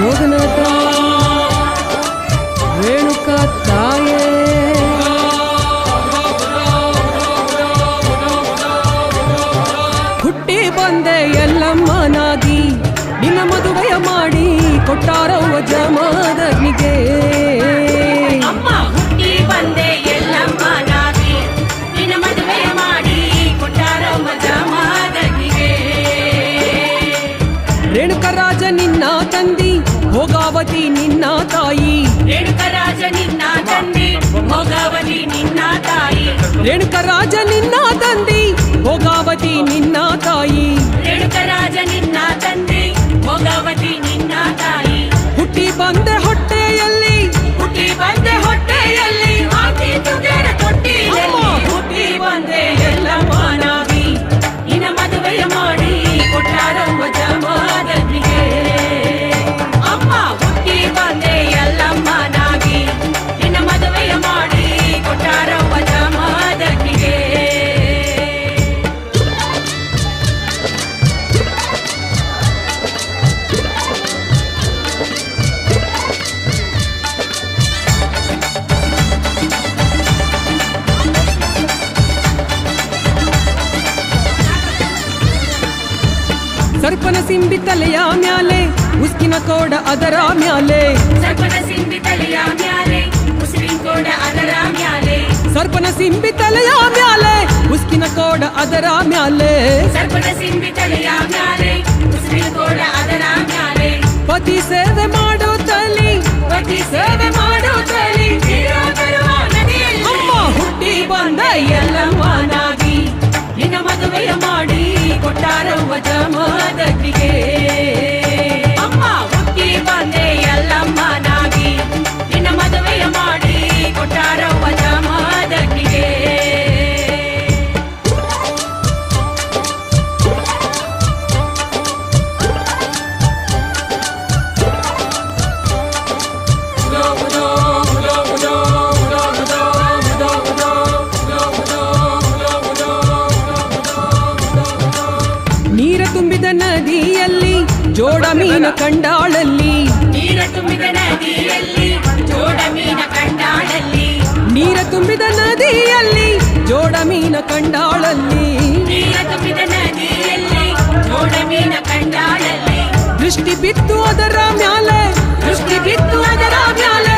जोगनता ರೇಣುಕರಾಜ ನಿನ್ನ ತಂದಿ ಭೋಗಾವತಿ ನಿನ್ನ ತಾಯಿ. ರೇಣುಕರಾಜ ನಿನ್ನ ತಂದಿ ಭೋಗಾವತಿ ನಿನ್ನ ತಾಯಿ. ಹುಟ್ಟಿ ಬಂದೆ ಹೊಟ್ಟೆಯಲ್ಲಿ ಸರ್ಪನ ಸಿಂಬಿ ತಲೆಯ ಮ್ಯಾಲೆ ಉಸ್ಕಿನ ಕೋಡ ಅದರ ಮ್ಯಾಲೆ ಸರ್ಪದ ಸಿಂಬಿ ತಲೆಯ ಮ್ಯಾಲೆ ಮುಸ್ಲಿಂ ಕೋಡ ಅದರ ಮ್ಯಾಲೆ ಸರ್ಪನ ಸಿಂಬಿ ತಲೆಯ ಮ್ಯಾಲೆ ಉಸ್ಕಿನ ಕೋಡ ಅದರ ಮ್ಯಾಲೆ ಸರ್ಪದ ಸಿಂಬಿ ತಲೆಯ ಮ್ಯಾಲೆ ಮುಸ್ಲಿಂ ಕೋಡ ಅದರ ಮ್ಯಾಲೆ ಪತಿ ಸೇವೆ ಮಾಡುತ್ತಲಿ ಪತಿ ಸೇವೆ ಮಾಡುತ್ತಲೇ ತೀರಾ ಬರುವ ನದಿಯಲ್ಲಿ ಅಮ್ಮ ಹುಟ್ಟಿ ಬಂದ ಎಲ್ಲಮ್ಮನಾಗಿ ನಿನ್ನ ಮದುವೆಯ ಮಾಡಿ ಕೊಟ್ಟಾರವ್ವ ಜಮಾದನಿಗೆ ಅಮ್ಮ ಜೋಡ ಮೀನ ಕಂಡಾಳಲ್ಲಿ. ನೀರ ತುಂಬಿದ ನದಿಯಲ್ಲಿ ಜೋಡ ಮೀನ ಕಂಡಾಳಲ್ಲಿ. ನೀರ ತುಂಬಿದ ನದಿಯಲ್ಲಿ ಜೋಡ ಮೀನ ಕಂಡಾಳಲ್ಲಿ. ನೀರ ತುಂಬಿದ ನದಿಯಲ್ಲಿ ಜೋಡ ಮೀನ ಕಂಡಾಳಲ್ಲಿ. ದೃಷ್ಟಿ ಬಿತ್ತು ಅದರ ಮ್ಯಾಲೆ ದೃಷ್ಟಿ ಬಿತ್ತು ಅದರ ಮ್ಯಾಲೆ.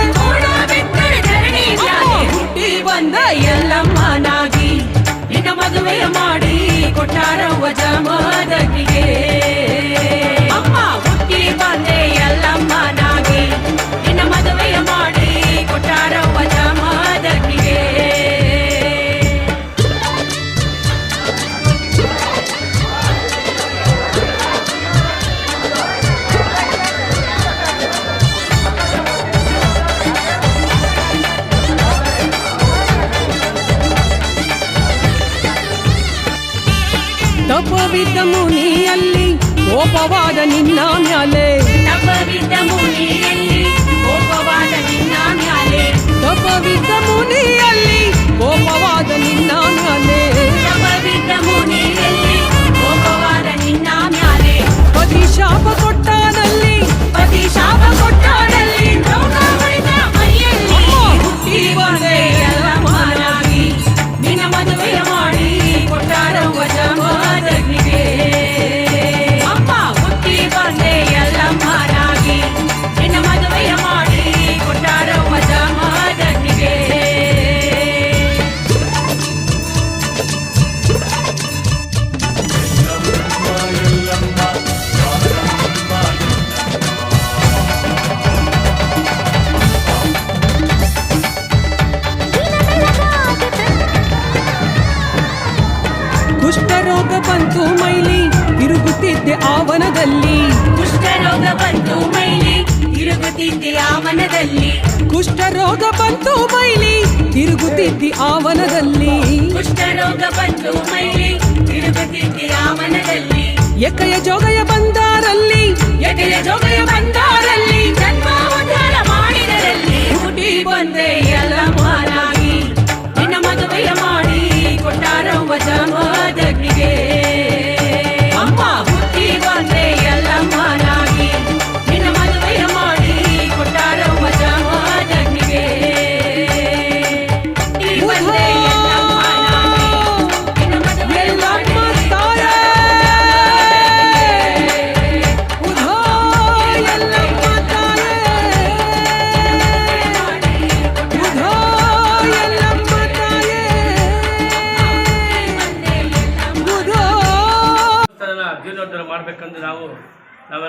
ಹುಟ್ಟಿ ಬಂದ ಎಲ್ಲಮ್ಮನಾಗಿ. ನಿನ್ನ ಮದುವೆ ಮಾಡಿ ಕೊಟ್ಟಾರವ್ವ ಜಮಾದನಿಗೆ ತಪವಿದ್ದ ಮುನಿಯಲ್ಲಿ ಕೋಪವಾದ ನಿನ್ನ ಮ್ಯಾಲೆ ತಪವಿದ್ದ ಮುನಿಯಲ್ಲಿ ಕೋಪವಾದ ನಿನ್ನ ಮ್ಯಾಲೆ ತಪವಿದ್ದ ಮುನಿಯಲ್ಲಿ ಆವನದಲ್ಲಿ ಕುಷ್ಠರೋಗ ಬಂತು ಮೈಲಿ ತಿರುಗುತ್ತಿದ್ದಿ ಆವನದಲ್ಲಿ ಕುಷ್ಠರೋಗ ಬಂತು ಮೈಲಿ ತಿರುಗುತ್ತಿದ್ದಿ ಆವನದಲ್ಲಿ ಕುಷ್ಠರೋಗ ಬಂತು ಮೈಲಿ ತಿರುಗುತ್ತಿದ್ದಿ ಆವನದಲ್ಲಿ ಎಕಯ ಜೋಗಯ ಬಂದಾರಲ್ಲಿ ಎಕಯ ಜೋಗಯ ಬಂದಾರಲ್ಲಿ. ಜನ್ಮಾವತಾರ ಮಾಡಿದರಲ್ಲಿ. ಹುಟ್ಟಿ ಬಂದೆ ಎಲ್ಲ ಮಾರಾಗಿ. ನಿನ್ನ ಮದುವೆಯ ಮಾಡಿ ಕೊಟ್ಟಾರವ್ವ ಜಮಾದಗ್ನಿಗೆ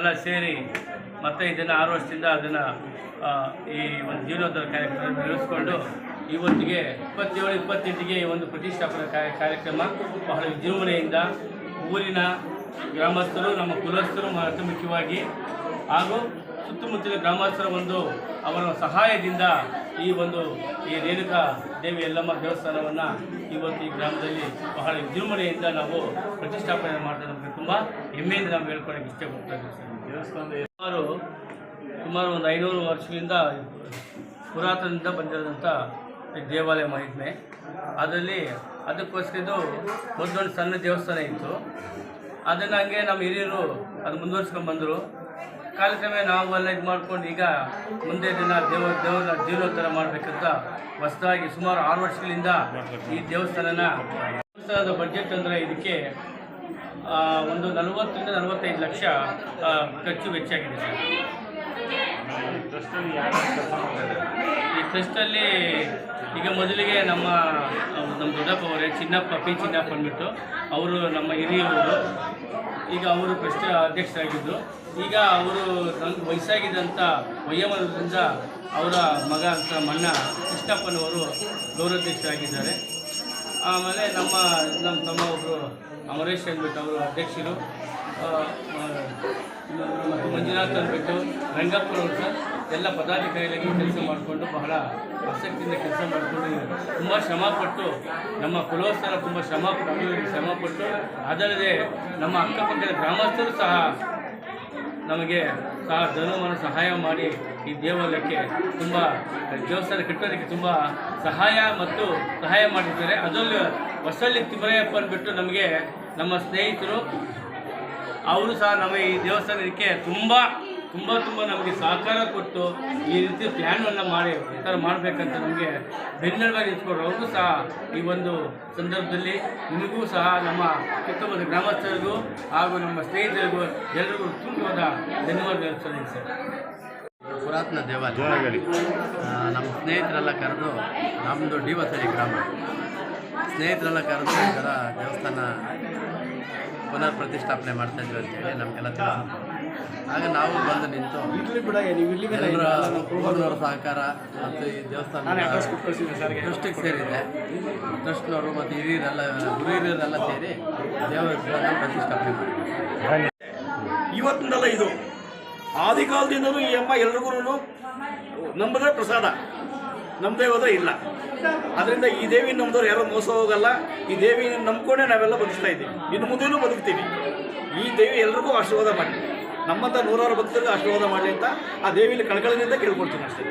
ನಾವೆಲ್ಲ ಸೇರಿ ಮತ್ತೆ ಇದನ್ನು ಆರು ವರ್ಷದಿಂದ ಅದನ್ನು ಈ ಒಂದು ಜೀರ್ಣೋದ್ಧಾರ ಕಾರ್ಯಕ್ರಮ ನಡೆಸಿಕೊಂಡು ಇವತ್ತಿಗೆ ಇಪ್ಪತ್ತೇಳು, ಇಪ್ಪತ್ತೆಂಟಿಗೆ ಈ ಒಂದು ಪ್ರತಿಷ್ಠಾಪನಾ ಕಾರ್ಯ- ಕಾರ್ಯಕ್ರಮ ಬಹಳ ವಿಜೃಂಭಣೆಯಿಂದ ಊರಿನ ಗ್ರಾಮಸ್ಥರು, ನಮ್ಮ ಕುಲಸ್ಥರು ಅತಿ ಮುಖ್ಯವಾಗಿ ಹಾಗೂ ಸುತ್ತಮುತ್ತಲಿನ ಗ್ರಾಮಸ್ಥರ ಒಂದು ಅವರ ಸಹಾಯದಿಂದ ಈ ಒಂದು ಈ ರೇಣುಕಾ ದೇವಿ ಯಲ್ಲಮ್ಮ ದೇವಸ್ಥಾನವನ್ನು ಇವತ್ತು ಈ ಗ್ರಾಮದಲ್ಲಿ ಬಹಳ ವಿಜೃಂಭಣೆಯಿಂದ ನಾವು ಪ್ರತಿಷ್ಠಾಪನೆ ನಮಗೆ ತುಂಬ ಹೆಮ್ಮೆಯಿಂದ ನಾವು ಹೇಳ್ಕೊಳಕ್ಕೆ ಇದ್ದೀವಿ ಸರ್. ಸುಮಾರು ಸುಮಾರು ಒಂದು ಐನೂರು ವರ್ಷದಿಂದ ಪುರಾತನದಿಂದ ಬಂದಿರೋದಂಥ ಈ ದೇವಾಲಯ ಮಹಿಮೆ. ಅದರಲ್ಲಿ ಅದಕ್ಕೋಸ್ಕರ ಇದು ಮೊದಲೊಂದು ಸಣ್ಣ ದೇವಸ್ಥಾನ ಇತ್ತು. ಅದನ್ನು ಹಂಗೆ ನಮ್ಮ ಹಿರಿಯರು ಅದು ಮುಂದುವರ್ಸ್ಕೊಂಡು ಬಂದರು. ಕಾಲಕ್ರಮೇಣ ನಾವೆಲ್ಲ ಇದು ಮಾಡ್ಕೊಂಡು ಈಗ ಮುಂದೆ ದಿನ ದೇವ ದೇವರ ಜೀರ್ಣೋದ್ಧಾರ ಮಾಡಬೇಕಂತ ಹೊಸದಾಗಿ ಸುಮಾರು ಆರು ವರ್ಷಗಳಿಂದ ಈ ದೇವಸ್ಥಾನನ ದೇವಸ್ಥಾನದ ಬಡ್ಜೆಟ್ ಅಂದರೆ ಇದಕ್ಕೆ ಒಂದು ನಲವತ್ತರಿಂದ ನಲವತ್ತೈದು ಲಕ್ಷ ಖರ್ಚು ಖರ್ಚು ವೆಚ್ಚಾಗಿದೆ ಸರ್. ಈ ಟ್ರಸ್ಟಲ್ಲಿ ಈಗ ಮೊದಲಿಗೆ ನಮ್ಮ ನಮ್ಮ ದೊಡ್ಡಪ್ಪ ಅವರೇ ಚಿನ್ನಪ್ಪ ಪಿ ಚಿನ್ನಪ್ಪ ಅಂದ್ಬಿಟ್ಟು ಅವರು ನಮ್ಮ ಹಿರಿಯವರು ಈಗ ಅವರು ಟ್ರಸ್ಟ್ ಅಧ್ಯಕ್ಷರಾಗಿದ್ದರು ಈಗ ಅವರು ನಂಗೆ ವಯಸ್ಸಾಗಿದ್ದಂಥ ವಯೋಮಾನದಿಂದ ಅವರ ಮಗ ಅಂತ ಮಣ್ಣ ಕೃಷ್ಣಪ್ಪನವರು ಗೌರವಾಧ್ಯಕ್ಷರಾಗಿದ್ದಾರೆ. ಆಮೇಲೆ ನಮ್ಮ ನಮ್ಮ ತಮ್ಮ ಒಬ್ಬರು ಅಮರೇಶ್ ಅಂದ್ಬಿಟ್ಟು ಅವರು ಅಧ್ಯಕ್ಷರು. ಮತ್ತು ಮಂಜುನಾಥ್ ಅಂದ್ಬಿಟ್ಟು ರಂಗಪ್ಪನವರು ಸರ್, ಎಲ್ಲ ಪದಾಧಿಕಾರಿಗಳಿಗೆ ಕೆಲಸ ಮಾಡಿಕೊಂಡು ಬಹಳ ಆಸಕ್ತಿಯಿಂದ ಕೆಲಸ ಮಾಡಿಕೊಂಡು ತುಂಬ ಶ್ರಮಪಟ್ಟು ನಮ್ಮ ಕುಲೋತ್ಸವ ತುಂಬ ಶ್ರಮಪಟ್ಟು ಶ್ರಮಪಟ್ಟು ಅದಲ್ಲದೆ ನಮ್ಮ ಅಕ್ಕಪಕ್ಕದ ಗ್ರಾಮಸ್ಥರು ಸಹ ನಮಗೆ ಸಹ ಧನುಮನ ಸಹಾಯ ಮಾಡಿ ಈ ದೇವಾಲಯಕ್ಕೆ ತುಂಬ, ದೇವಸ್ಥಾನ ಕಟ್ಟೋದಕ್ಕೆ ತುಂಬ ಸಹಾಯ ಮತ್ತು ಸಹಾಯ ಮಾಡಿದ್ದಾರೆ ಅದರಲ್ಲೂ ಹೊಸಳ್ಳಿ ತಿಮ್ಮಯ್ಯಪ್ಪ ಅಂದ್ಬಿಟ್ಟು ನಮಗೆ ನಮ್ಮ ಸ್ನೇಹಿತರು. ಅವರು ಸಹ ನಮ್ಮ ಈ ದೇವಸ್ಥಾನಕ್ಕೆ ತುಂಬ ತುಂಬ ತುಂಬ ನಮಗೆ ಸಹಕಾರ ಕೊಟ್ಟು ಈ ರೀತಿ ಪ್ಲ್ಯಾನನ್ನು ಮಾಡಿ, ಈ ಥರ ಮಾಡಬೇಕಂತ ನಮಗೆ ಬೆನ್ನೆಲುಬಾಗಿ ನಿಂತ್ಕೊಂಡು ಅವ್ರಿಗೂ ಸಹ ಈ ಒಂದು ಸಂದರ್ಭದಲ್ಲಿ ನಿಮಗೂ ಸಹ ನಮ್ಮ ಸುತ್ತಮುತ್ತ ಗ್ರಾಮಸ್ಥರಿಗೂ ಹಾಗೂ ನಮ್ಮ ಸ್ನೇಹಿತರಿಗೂ ಎಲ್ಲರಿಗೂ ತುಂಬವಾದ ಧನ್ಯವಾದಗಳು ಸರ್. ಪುರಾತನ ದೇವಾಲಯ. ನಮ್ಮ ಸ್ನೇಹಿತರೆಲ್ಲ ಕರೆದು ನಮ್ಮದು ಡಿ ವಸಡಿ ಗ್ರಾಮ. ಸ್ನೇಹಿತರೆಲ್ಲ ಕರೆದು ಈ ಥರ ದೇವಸ್ಥಾನ ಪುನರ್ ಪ್ರತಿಷ್ಠಾಪನೆ ಮಾಡ್ತಾ ಅಂತ ಅಂತೇಳಿ ನಮಗೆಲ್ಲ ತಿಳಿಸಿದ್ರು ಆಗ ನಾವು ಬಂದು ನಿಂತು ಎಲ್ಲರ ಊರಿನವರ ಸಹಕಾರ ಮತ್ತು ಈ ದೇವಸ್ಥಾನ ಟ್ರಸ್ಟಿಗೆ ಸೇರಿದೆ. ಟ್ರಸ್ಟ್ನವರು ಮತ್ತು ಹಿರಿಯರೆಲ್ಲ ಗುರು ಹಿರಿಯರೆಲ್ಲ ಸೇರಿ ದೇವಸ್ಥಾನ ಪ್ರತಿಷ್ಠಾಪನೆ ಮಾಡಿದ್ವಿ ಇವತ್ತಿನಲ್ಲ ಇದು. ಆದಿಕಾಲದಿಂದಲೂ ಈ ಅಮ್ಮ ಎಲ್ರಿಗೂ ನಂಬದ್ರೆ ಪ್ರಸಾದ. ನಮ್ಮದೇ ಹೋದ್ರೆ ಇಲ್ಲ. ಅದರಿಂದ ಈ ದೇವಿ ನಮ್ದವ್ರು ಯಾರೋ ಮೋಸ ಹೋಗಲ್ಲ. ಈ ದೇವಿ ನಂಬ್ಕೊಂಡೇ ನಾವೆಲ್ಲ ಬದುಕ್ತಾ ಇದ್ದೀವಿ. ಇನ್ನು ಮುಂದೆನೂ ಬದುಕ್ತೀವಿ. ಈ ದೇವಿ ಎಲ್ರಿಗೂ ಆಶೀರ್ವಾದ ಮಾಡಿ. ನಮ್ಮಂಥ ನೂರಾರು ಭಕ್ತರು ಆಶೀರ್ವಾದ ಮಾಡಲಿ ಅಂತ ಆ ದೇವಿಯಲ್ಲಿ ಕಳಕಳಿನಿಂದ ಕೇಳ್ಕೊಳ್ತೀನಿ ಅಷ್ಟೇ.